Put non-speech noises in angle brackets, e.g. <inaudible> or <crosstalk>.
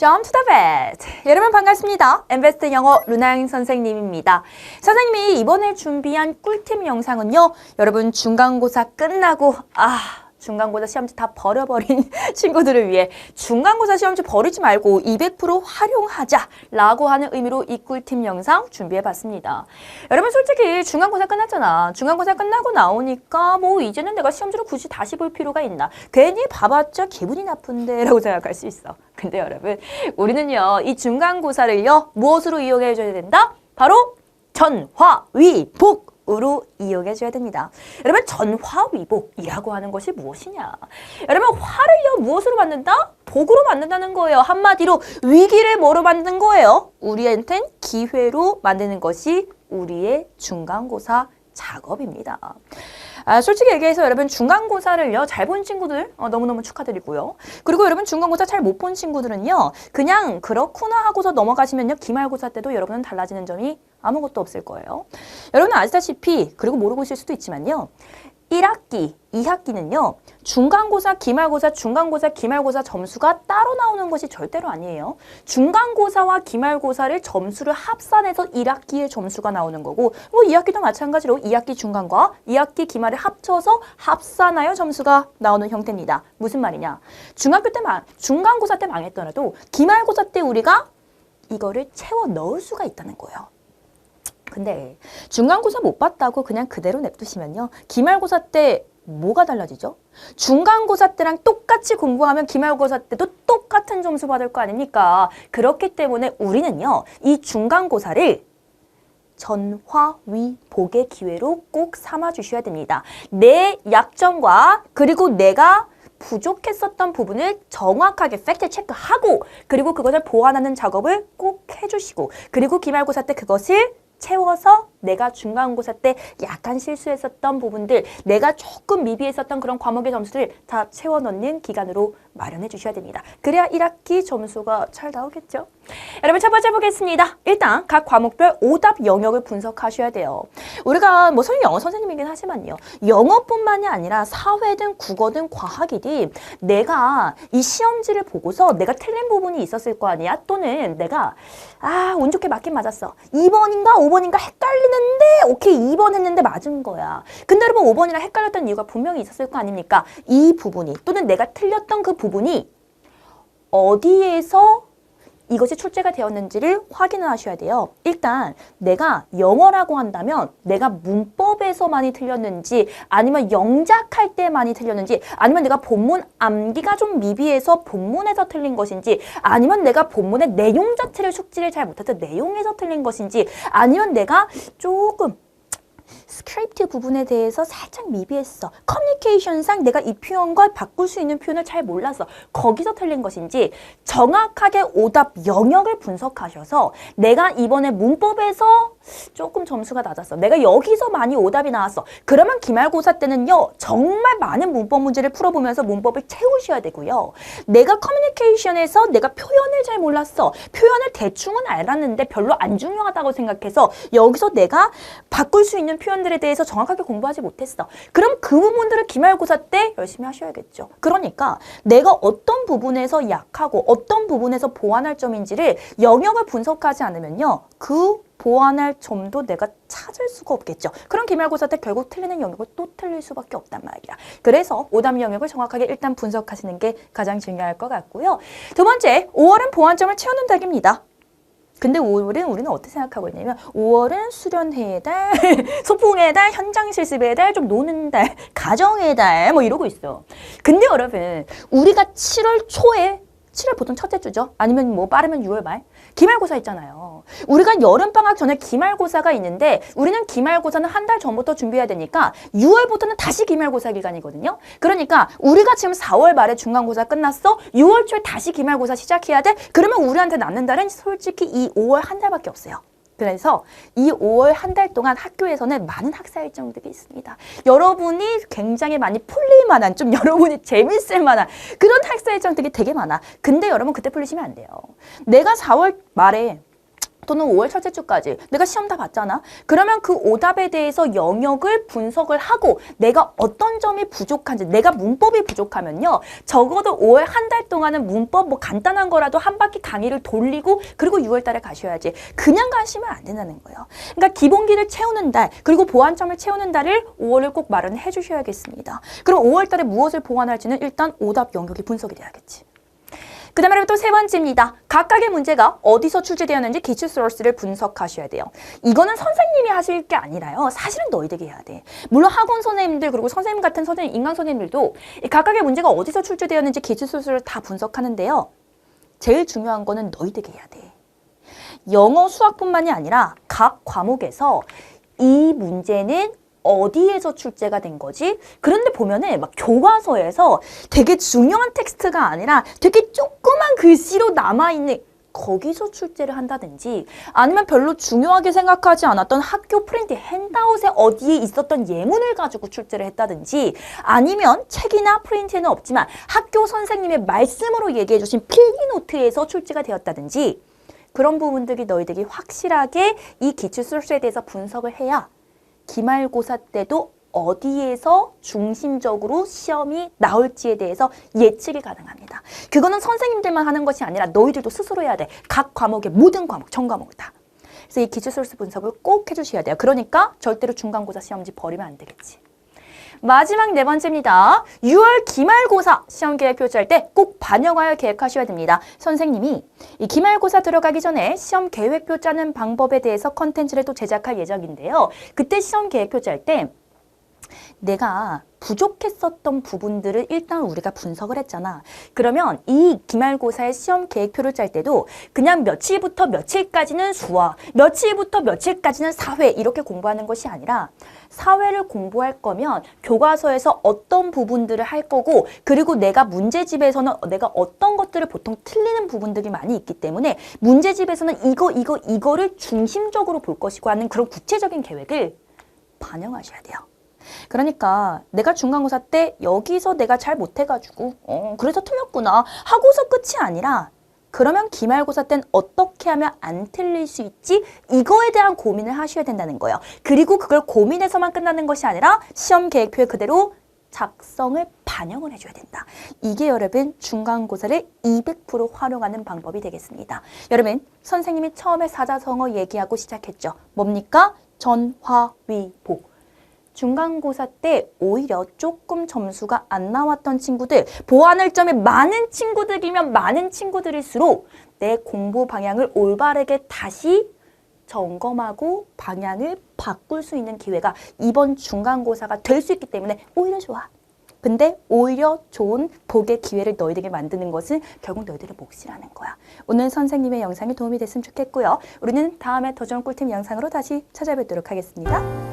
Jump to the vet. 여러분 반갑습니다. 엠베스트 영어 루나영 선생님입니다. 선생님이 이번에 준비한 꿀팁 영상은요. 여러분 중간고사 끝나고 아 중간고사 시험지 다 버려버린 <laughs> 친구들을 위해 중간고사 시험지 버리지 말고 200% 활용하자라고 하는 의미로 이 꿀팁 영상 준비해봤습니다. 여러분 솔직히 중간고사 끝났잖아. 중간고사 끝나고 나오니까 뭐 이제는 내가 시험지를 굳이 다시 볼 필요가 있나. 괜히 봐봤자 기분이 나쁜데 라고 <laughs> 생각할 수 있어. 근데 여러분 우리는요 이 중간고사를요 무엇으로 이용해 줘야 된다? 바로 전화위복 으로 이용해 줘야 됩니다. 여러분 전화위복이라고 하는 것이 무엇이냐? 여러분 화를요 무엇으로 만든다? 복으로 만든다는 거예요. 한마디로 위기를 뭐로 만드는 거예요? 우리한텐 기회로 만드는 것이 우리의 중간고사 작업입니다. 아, 솔직히 얘기해서 여러분 중간고사를요 잘 본 친구들 어, 너무너무 축하드리고요. 그리고 여러분 중간고사 잘 못 본 친구들은요 그냥 그렇구나 하고서 넘어가시면요 기말고사 때도 여러분은 달라지는 점이 아무것도 없을 거예요. 여러분은 아시다시피 그리고 모르고 있을 수도 있지만요. 1학기, 2학기는요. 중간고사, 기말고사, 중간고사, 기말고사 점수가 따로 나오는 것이 절대로 아니에요. 중간고사와 기말고사를 점수를 합산해서 1학기의 점수가 나오는 거고 뭐 2학기도 마찬가지로 2학기 중간과 2학기 기말을 합쳐서 합산하여 점수가 나오는 형태입니다. 무슨 말이냐? 중학교 때 망, 중간고사 때 망했더라도 기말고사 때 우리가 이거를 채워 넣을 수가 있다는 거예요. 근데 중간고사 못 봤다고 그냥 그대로 냅두시면요. 기말고사 때 뭐가 달라지죠? 중간고사 때랑 똑같이 공부하면 기말고사 때도 똑같은 점수 받을 거 아닙니까? 그렇기 때문에 우리는요. 이 중간고사를 전화위복의 기회로 꼭 삼아 주셔야 됩니다. 내 약점과 그리고 내가 부족했었던 부분을 정확하게 팩트 체크하고 그리고 그것을 보완하는 작업을 꼭 해주시고 그리고 기말고사 때 그것을 채워서 내가 중간고사 때 약간 실수했었던 부분들, 내가 조금 미비했었던 그런 과목의 점수를 다 채워 넣는 기간으로 마련해 주셔야 됩니다. 그래야 1학기 점수가 잘 나오겠죠? 여러분 첫 번째 보겠습니다. 일단 각 과목별 오답 영역을 분석하셔야 돼요. 우리가 뭐 선생님 영어 선생님이긴 하지만요. 영어뿐만이 아니라 사회든 국어든 과학이든 내가 이 시험지를 보고서 내가 틀린 부분이 있었을 거 아니야? 또는 내가 아, 운 좋게 맞긴 맞았어. 2번인가 5번인가 헷갈리는데 오케이 2번 했는데 맞은 거야. 근데 여러분 5번이랑 헷갈렸던 이유가 분명히 있었을 거 아닙니까? 이 부분이 또는 내가 틀렸던 그 부분이 어디에서 이것이 출제가 되었는지를 확인을 하셔야 돼요. 일단 내가 영어라고 한다면 내가 문법에서 많이 틀렸는지 아니면 영작할 때 많이 틀렸는지 아니면 내가 본문 암기가 좀 미비해서 본문에서 틀린 것인지 아니면 내가 본문의 내용 자체를 숙지를 잘 못해서 내용에서 틀린 것인지 아니면 내가 조금 스크립트 부분에 대해서 살짝 미비했어. 커뮤니케이션상 내가 이 표현과 바꿀 수 있는 표현을 잘 몰라서 거기서 틀린 것인지 정확하게 오답 영역을 분석하셔서 내가 이번에 문법에서 조금 점수가 낮았어. 내가 여기서 많이 오답이 나왔어. 그러면 기말고사 때는요. 정말 많은 문법 문제를 풀어보면서 문법을 채우셔야 되고요. 내가 커뮤니케이션에서 내가 표현을 잘 몰랐어. 표현을 대충은 알았는데 별로 안 중요하다고 생각해서 여기서 내가 바꿀 수 있는 표현들에 대해서 정확하게 공부하지 못했어. 그럼 그 부분들을 기말고사 때 열심히 하셔야겠죠. 그러니까 내가 어떤 부분에서 약하고 어떤 부분에서 보완할 점인지를 영역을 분석하지 않으면요. 그 보완할 점도 내가 찾을 수가 없겠죠. 그럼 기말고사 때 결국 틀리는 영역을 또 틀릴 수밖에 없단 말이야. 그래서 오답 영역을 정확하게 일단 분석하시는 게 가장 중요할 것 같고요. 두 번째, 5월은 보완점을 채우는 달입니다. 근데 5월은 우리는 어떻게 생각하고 있냐면 5월은 수련회의 달, <laughs> 소풍의 달, 현장 실습의 달, 좀 노는 달, 가정의 달 뭐 이러고 있어. 근데 여러분 우리가 7월 초에 7월 보통 첫째 주죠. 아니면 뭐 빠르면 6월 말. 기말고사 있잖아요. 우리가 여름방학 전에 기말고사가 있는데 우리는 기말고사는 한 달 전부터 준비해야 되니까 6월부터는 다시 기말고사 기간이거든요. 그러니까 우리가 지금 4월 말에 중간고사 끝났어. 6월 초에 다시 기말고사 시작해야 돼. 그러면 우리한테 남는 달은 솔직히 이 5월 한 달밖에 없어요. 그래서 이 5월 한 달 동안 학교에서는 많은 학사 일정들이 있습니다. 여러분이 굉장히 많이 풀릴 만한, 좀 여러분이 재밌을 만한 그런 학사 일정들이 되게 많아. 근데 여러분 그때 풀리시면 안 돼요. 내가 4월 말에 또는 5월 첫째 주까지 내가 시험 다 봤잖아. 그러면 그 오답에 대해서 영역을 분석을 하고 내가 어떤 점이 부족한지 내가 문법이 부족하면요. 적어도 5월 한 달 동안은 문법 뭐 간단한 거라도 한 바퀴 강의를 돌리고 그리고 6월 달에 가셔야지. 그냥 가시면 안 된다는 거예요. 그러니까 기본기를 채우는 달 그리고 보완점을 채우는 달을 5월을 꼭 마련해 주셔야겠습니다. 그럼 5월 달에 무엇을 보완할지는 일단 오답 영역이 분석이 돼야겠지. 그 다음에 또 세 번째입니다. 각각의 문제가 어디서 출제되었는지 기출 소스를 분석하셔야 돼요. 이거는 선생님이 하실 게 아니라요. 사실은 너희들이 해야 돼. 물론 학원 선생님들 그리고 선생님 같은 선생님, 인강 선생님들도 이 각각의 문제가 어디서 출제되었는지 기출 소스를 다 분석하는데요. 제일 중요한 거는 너희들이 해야 돼. 영어, 수학뿐만이 아니라 각 과목에서 이 문제는 어디에서 출제가 된 거지? 그런데 보면은 막 교과서에서 되게 중요한 텍스트가 아니라 되게 조그만 글씨로 남아있는 거기서 출제를 한다든지 아니면 별로 중요하게 생각하지 않았던 학교 프린트 핸드아웃에 어디에 있었던 예문을 가지고 출제를 했다든지 아니면 책이나 프린트에는 없지만 학교 선생님의 말씀으로 얘기해 주신 필기노트에서 출제가 되었다든지 그런 부분들이 너희들이 확실하게 이 기출 소스에 대해서 분석을 해야 기말고사 때도 어디에서 중심적으로 시험이 나올지에 대해서 예측이 가능합니다. 그거는 선생님들만 하는 것이 아니라 너희들도 스스로 해야 돼. 각 과목의 모든 과목, 전 과목을 다. 그래서 이 기출 소스 분석을 꼭 해주셔야 돼요. 그러니까 절대로 중간고사 시험지 버리면 안 되겠지. 마지막 네 번째입니다. 6월 기말고사 시험 계획 표시할 때 꼭 반영하여 계획하셔야 됩니다. 선생님이 이 기말고사 들어가기 전에 시험 계획표 짜는 방법에 대해서 컨텐츠를 또 제작할 예정인데요. 그때 시험 계획표 짤 때 내가 부족했었던 부분들을 일단 우리가 분석을 했잖아. 그러면 이 기말고사의 시험 계획표를 짤 때도 그냥 며칠부터 며칠까지는 수학, 며칠부터 며칠까지는 사회 이렇게 공부하는 것이 아니라 사회를 공부할 거면 교과서에서 어떤 부분들을 할 거고 그리고 내가 문제집에서는 내가 어떤 것들을 보통 틀리는 부분들이 많이 있기 때문에 문제집에서는 이거 이거 이거를 중심적으로 볼 것이고 하는 그런 구체적인 계획을 반영하셔야 돼요. 그러니까 내가 중간고사 때 여기서 내가 잘 못해가지고 어 그래서 틀렸구나 하고서 끝이 아니라 그러면 기말고사 땐 어떻게 하면 안 틀릴 수 있지? 이거에 대한 고민을 하셔야 된다는 거예요. 그리고 그걸 고민해서만 끝나는 것이 아니라 시험 계획표에 그대로 작성을 반영을 해줘야 된다. 이게 여러분 중간고사를 200% 활용하는 방법이 되겠습니다. 여러분 선생님이 처음에 사자성어 얘기하고 시작했죠. 뭡니까? 전화위보. 중간고사 때 오히려 조금 점수가 안 나왔던 친구들, 보완할 점이 많은 친구들이면 많은 친구들일수록 내 공부 방향을 올바르게 다시 점검하고 방향을 바꿀 수 있는 기회가 이번 중간고사가 될 수 있기 때문에 오히려 좋아. 근데 오히려 좋은 복의 기회를 너희들에게 만드는 것은 결국 너희들의 몫이라는 거야. 오늘 선생님의 영상이 도움이 됐으면 좋겠고요. 우리는 다음에 더 좋은 꿀팁 영상으로 다시 찾아뵙도록 하겠습니다.